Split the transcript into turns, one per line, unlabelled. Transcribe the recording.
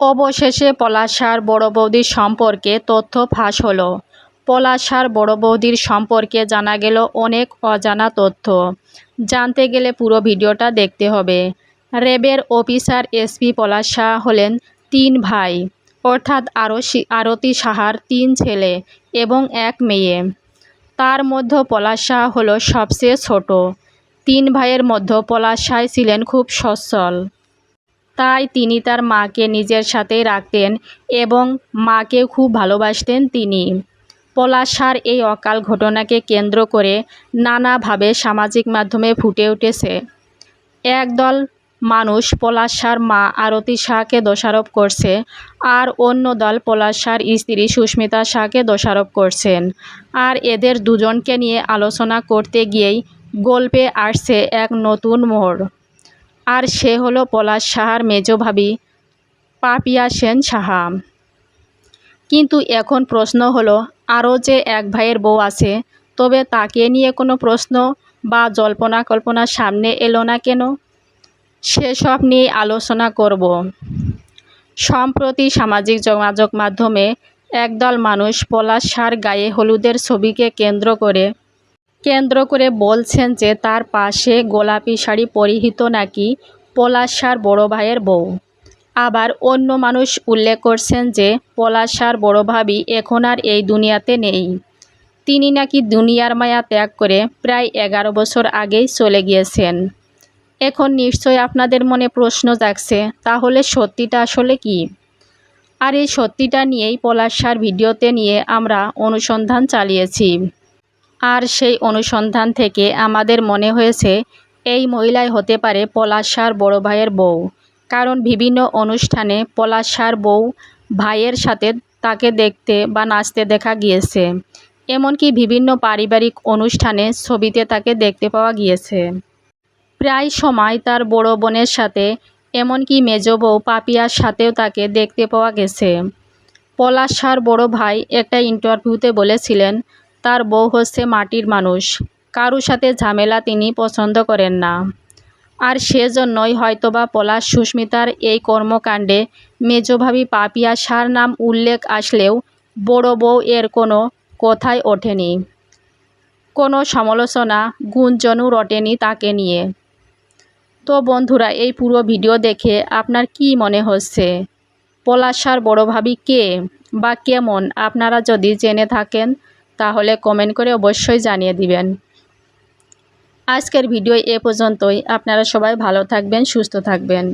অবশেষে পলাশার বড় বৌদির সম্পর্কে তথ্য ফাঁস হলো। পলাশার বড় বৌদির সম্পর্কে জানা গেল অনেক অজানা তথ্য। জানতে গেলে পুরো ভিডিওটা দেখতে হবে। র্যাবের অফিসার এসপি পলাশা হলেন তিন ভাই, অর্থাৎ আরশি, আরতি সাহার তিন ছেলে এবং এক মেয়ে। তার মধ্যে পলাশা হলো সবচেয়ে ছোট। তিন ভাইয়ের মধ্যে পলাশাই ছিলেন খুব সচ্ছল। তাই তিনি তার মাকে নিজের সাথেই রাখতেন এবং মাকে খুব ভালোবাসতেন তিনি। পলাশার এই অকাল ঘটনাকে কেন্দ্র করে নানাভাবে সামাজিক মাধ্যমে ফুটে উঠেছে। একদল মানুষ পলাশার মা আরতি শাহকে দোষারোপ করছে আর অন্য দল পলাশার স্ত্রী সুস্মিতা শাহকে দোষারোপ করছেন আর এদের দুজনকে নিয়ে আলোচনা করতে গিয়েই গল্পে আসছে এক নতুন মোড়। আর সে হলো পলাশ সাহার মেজ ভাবি, পাপিয়া সেন সাহা। কিন্তু এখন প্রশ্ন হলো, আরও যে এক ভাইয়ের বউ আছে, তবে তাকে নিয়ে কোনো প্রশ্ন বা জল্পনা কল্পনা সামনে এলো না কেন? সেসব নিয়ে আলোচনা করব। সম্প্রতি সামাজিক যোগাযোগ মাধ্যমে একদল মানুষ পলাশ সার গায়ে হলুদের ছবিকে কেন্দ্র করে কেন্দ্র করে বলছেন যে তার পাশে গোলাপি শাড়ি পরিহিত নাকি পলাশার বড় ভাইয়ের বউ। আবার অন্য মানুষ উল্লেখ করছেন যে পলাশার বড় ভাবি এখন আর এই দুনিয়াতে নেই। তিনি নাকি দুনিয়ার মায়া ত্যাগ করে প্রায় এগারো বছর আগেই চলে গিয়েছেন। এখন নিশ্চয় আপনাদের মনে প্রশ্ন জাগছে, তাহলে সত্যিটা আসলে কি? আর এই সত্যিটা নিয়েই পলাশার ভিডিওতে নিয়ে আমরা অনুসন্ধান চালিয়েছি। আর সেই অনুসন্ধান থেকে আমাদের মনে হয়েছে, এই মহিলাই হতে পারে পলাশার বড় ভাইয়ের বউ। কারণ বিভিন্ন অনুষ্ঠানে পলাশার বউ ভাইয়ের সাথে তাকে দেখতে বা নাচতে দেখা গিয়েছে। এমনকি বিভিন্ন পারিবারিক অনুষ্ঠানে ছবিতে তাকে দেখতে পাওয়া গিয়েছে। প্রায় সময় তার বড় বোনের সাথে, এমনকি মেজ বউ পাপিয়ার সাথেও তাকে দেখতে পাওয়া গেছে। পলাশার বড় ভাই একটা ইন্টারভিউতে বলেছিলেন তার বউ হচ্ছে মাটির মানুষ। কারুর সাথে ঝামেলা তিনি পছন্দ করেন না। আর সেজন্যই হয়তোবা পলাশ সুস্মিতার এই কর্মকাণ্ডে মেজভাবি পাপিয়া সার নাম উল্লেখ আসলেও বড় বউ এর কোনো কথাই ওঠেনি। কোনো সমালোচনা, গুঞ্জনও রটেনি তাকে নিয়ে। তো বন্ধুরা, এই পুরো ভিডিও দেখে আপনার কি মনে হচ্ছে? পলাশার বড় ভাবি কে বা কেমন? আপনারা যদি জেনে থাকেন তাহলে কমেন্ট করে অবশ্যই জানিয়ে দিবেন। আজকের ভিডিও এ পর্যন্তই। আপনারা সবাই ভালো থাকবেন, সুস্থ থাকবেন।